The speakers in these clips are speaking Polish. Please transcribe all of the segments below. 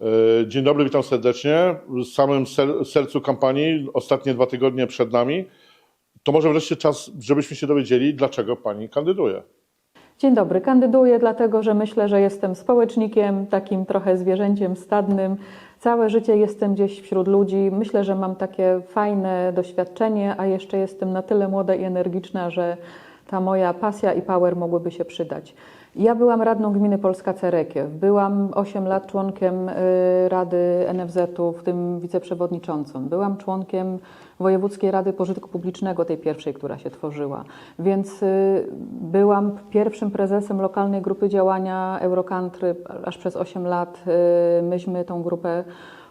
E, Dzień dobry, witam serdecznie. W samym ser- sercu kampanii, ostatnie dwa tygodnie przed nami. To może wreszcie czas, żebyśmy się dowiedzieli, dlaczego pani kandyduje. Dzień dobry. Kandyduję dlatego, że myślę, że jestem społecznikiem, takim trochę zwierzęciem stadnym. Całe życie jestem gdzieś wśród ludzi. Myślę, że mam takie fajne doświadczenie, a jeszcze jestem na tyle młoda i energiczna, że ta moja pasja i power mogłyby się przydać. Ja byłam radną gminy Polska Cerekiew. Byłam 8 lat członkiem y, Rady NFZ-u, w tym wiceprzewodniczącą. Byłam członkiem Wojewódzkiej Rady Pożytku Publicznego, tej pierwszej, która się tworzyła. Więc y, byłam pierwszym prezesem lokalnej grupy działania Eurocountry aż przez 8 lat. y, Myśmy tą grupę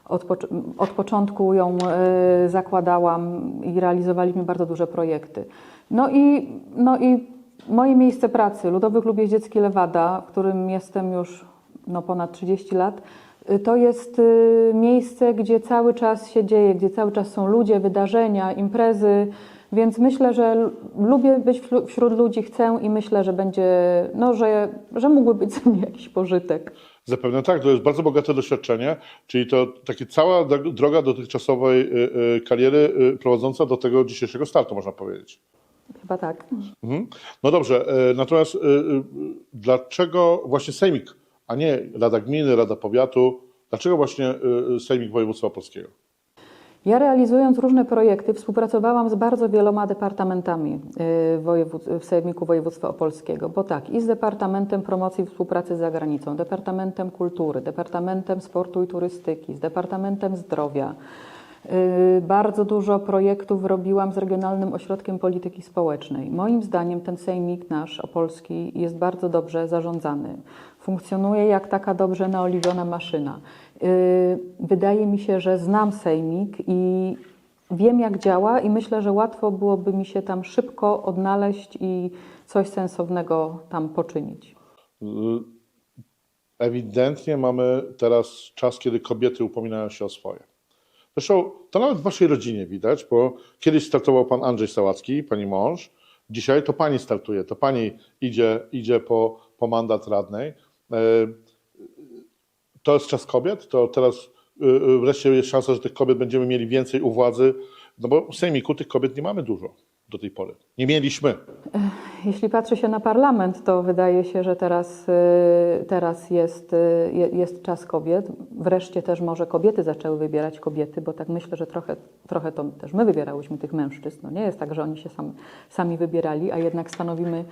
od, pocz- od początku ją y, zakładałam i realizowaliśmy bardzo duże projekty. No i, no i moje miejsce pracy, Ludowy Klub Jeździecki Lewada, w którym jestem już no, ponad 30 lat, y, to jest y, miejsce, gdzie cały czas się dzieje, gdzie cały czas są ludzie, wydarzenia, imprezy, więc myślę, że lubię być wśród ludzi, chcę i myślę, że będzie, no, że, że mógłby być ze mnie jakiś pożytek. Zapewne tak, to jest bardzo bogate doświadczenie, czyli to takie cała dro- droga dotychczasowej y, y, kariery y, prowadząca do tego dzisiejszego startu, można powiedzieć. Chyba tak. Mhm. No dobrze, e, natomiast e, e, dlaczego właśnie Sejmik, a nie Rada Gminy, Rada Powiatu, dlaczego właśnie Sejmik Województwa Polskiego? Ja realizując różne projekty współpracowałam z bardzo wieloma departamentami y, w Sejmiku Województwa Opolskiego, bo tak, i z Departamentem Promocji i Współpracy z Zagranicą, Departamentem Kultury, Departamentem Sportu i Turystyki, z Departamentem Zdrowia. Y, Bardzo dużo projektów robiłam z Regionalnym Ośrodkiem Polityki Społecznej. Moim zdaniem ten sejmik nasz opolski jest bardzo dobrze zarządzany. Funkcjonuje jak taka dobrze naoliwiona maszyna. Y, Wydaje mi się, że znam sejmik i wiem jak działa i myślę, że łatwo byłoby mi się tam szybko odnaleźć i coś sensownego tam poczynić. E, Ewidentnie mamy teraz czas, kiedy kobiety upominają się o swoje. Zresztą to nawet w waszej rodzinie widać, bo kiedyś startował pan Andrzej Sałacki, pani mąż, dzisiaj to pani startuje, to pani idzie, idzie po, po mandat radnej. To jest czas kobiet, to teraz y, y, wreszcie jest szansa, że tych kobiet będziemy mieli więcej u władzy, no bo w Sejmiku tych kobiet nie mamy dużo do tej pory. Nie mieliśmy. Jeśli patrzy się na parlament, to wydaje się, że teraz, y, teraz jest, je- jest czas kobiet. Wreszcie też może kobiety zaczęły wybierać kobiety, bo tak myślę, że trochę, trochę to też my wybierałyśmy tych mężczyzn. No nie jest tak, że oni się sam, sami wybierali, a jednak stanowimy,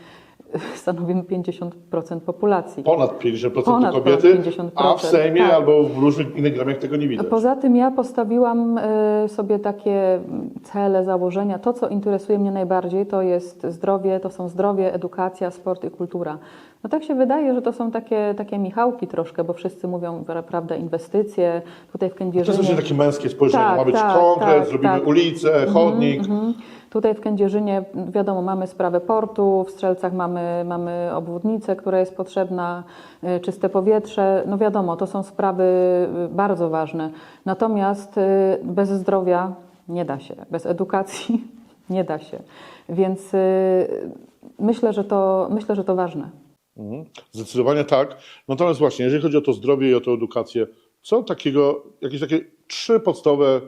stanowimy 50% populacji. Ponad 50% Ponad to kobiety, 50%, a w Sejmie tak. albo w różnych innych gremiach tego nie widać. Poza tym ja postawiłam y, sobie takie cele, założenia. To, co interesuje mnie najbardziej, to jest zdrowie, to są zdrowie, edukacja, sport i kultura. No tak się wydaje, że to są takie, takie michałki troszkę, bo wszyscy mówią, pra- prawda, inwestycje. Tutaj w To Kędzierzynie... jest właśnie takie męskie spojrzenie. Tak, Ma być tak, konkret, tak, zrobimy tak. ulicę, chodnik. Mhm. Tutaj w Kędzierzynie, wiadomo, mamy sprawę portu, w Strzelcach mamy, mamy obwodnicę, która jest potrzebna, y, czyste powietrze. No wiadomo, to są sprawy y, bardzo ważne. Natomiast y, bez zdrowia nie da się, bez edukacji nie da się. Więc myślę, że to, myślę, że to ważne. Mhm. Zdecydowanie tak. Natomiast właśnie, jeżeli chodzi o to zdrowie i o tę edukację, co takiego, jakieś takie trzy podstawowe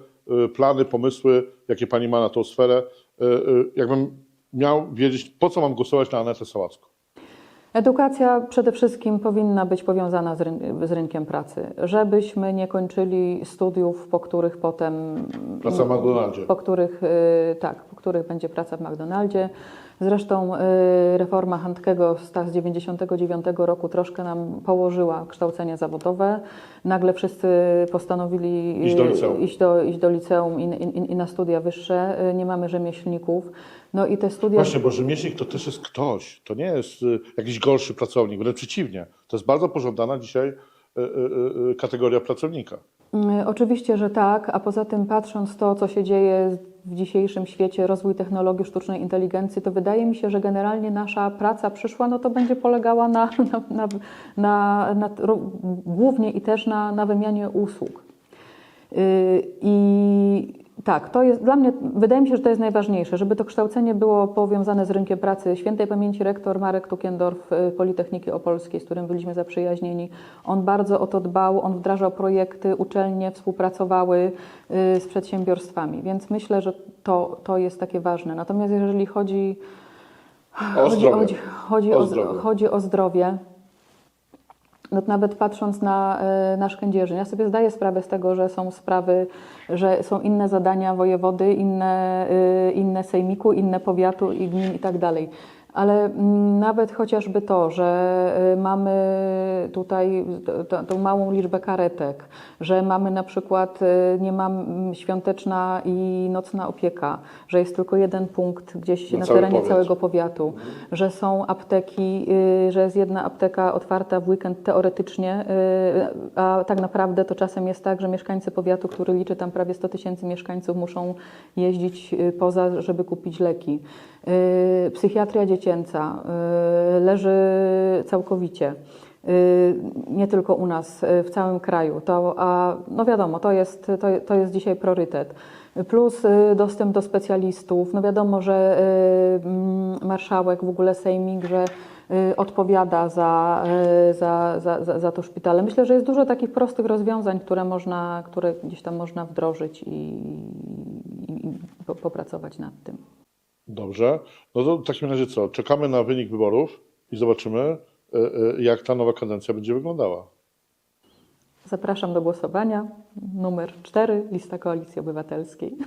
plany, pomysły, jakie pani ma na tą sferę, jakbym miał wiedzieć, po co mam głosować na Anetę Sałacką? Edukacja przede wszystkim powinna być powiązana z, ryn- z rynkiem pracy, żebyśmy nie kończyli studiów, po których potem. Praca w McDonaldzie. Po których, y, tak, po których będzie praca w McDonaldzie. Zresztą y, reforma Handkego z 1999 roku troszkę nam położyła kształcenie zawodowe. Nagle wszyscy postanowili Iść do liceum. iść do, iść do liceum i, i, i na studia wyższe. Y, Nie mamy rzemieślników. No i te studia. Właśnie, bo rzemieślnik to też jest ktoś, to nie jest y, jakiś gorszy pracownik, wręcz przeciwnie. To jest bardzo pożądana dzisiaj y, y, y, kategoria pracownika. Mm, Oczywiście, że tak, a poza tym patrząc to, co się dzieje w dzisiejszym świecie, rozwój technologii sztucznej inteligencji, to wydaje mi się, że generalnie nasza praca przyszła, no to będzie polegała na, na, na, na, głównie i też na, na wymianie usług. Yy, I Tak, to jest dla mnie, wydaje mi się, że to jest najważniejsze, żeby to kształcenie było powiązane z rynkiem pracy. Świętej pamięci rektor Marek Tukiendorf y, Politechniki Opolskiej, z którym byliśmy zaprzyjaźnieni, on bardzo o to dbał, on wdrażał projekty, uczelnie współpracowały y, z przedsiębiorstwami, więc myślę, że to, to jest takie ważne. Natomiast jeżeli chodzi O zdrowie. Chodzi, chodzi, O o, zdrowie. chodzi o zdrowie. Nawet patrząc na, e, na Szkędzierzyn, ja sobie zdaję sprawę z tego, że są sprawy, że są inne zadania wojewody, inne, y, inne sejmiku, inne powiatu i gmin i tak dalej. Ale mm, nawet chociażby to, że y, mamy tutaj tą małą liczbę karetek, że mamy na przykład, y, nie mam mm, świąteczna i nocna opieka, że jest tylko jeden punkt gdzieś Na na, cały terenie powiat. całego powiatu, że są apteki, y, że jest jedna apteka otwarta w weekend teoretycznie, a tak naprawdę to czasem jest tak, że mieszkańcy powiatu, który liczy tam prawie 100 tysięcy mieszkańców, muszą jeździć poza, żeby kupić leki. Psychiatria dziecięca y, leży całkowicie. Y, Nie tylko u nas, y, w całym kraju. To, a no wiadomo, to jest, to, to jest dzisiaj priorytet. Plus dostęp do specjalistów. No wiadomo, że mm, marszałek, w ogóle sejmik, że odpowiada za, za, za, za, to szpitale. Myślę, że jest dużo takich prostych rozwiązań, które można, które gdzieś tam można wdrożyć i, i, i po- popracować nad tym. Dobrze. No to w takim razie co? Czekamy na wynik wyborów i zobaczymy, y, y, jak ta nowa kadencja będzie wyglądała. Zapraszam do głosowania. Numer 4, lista Koalicji Obywatelskiej.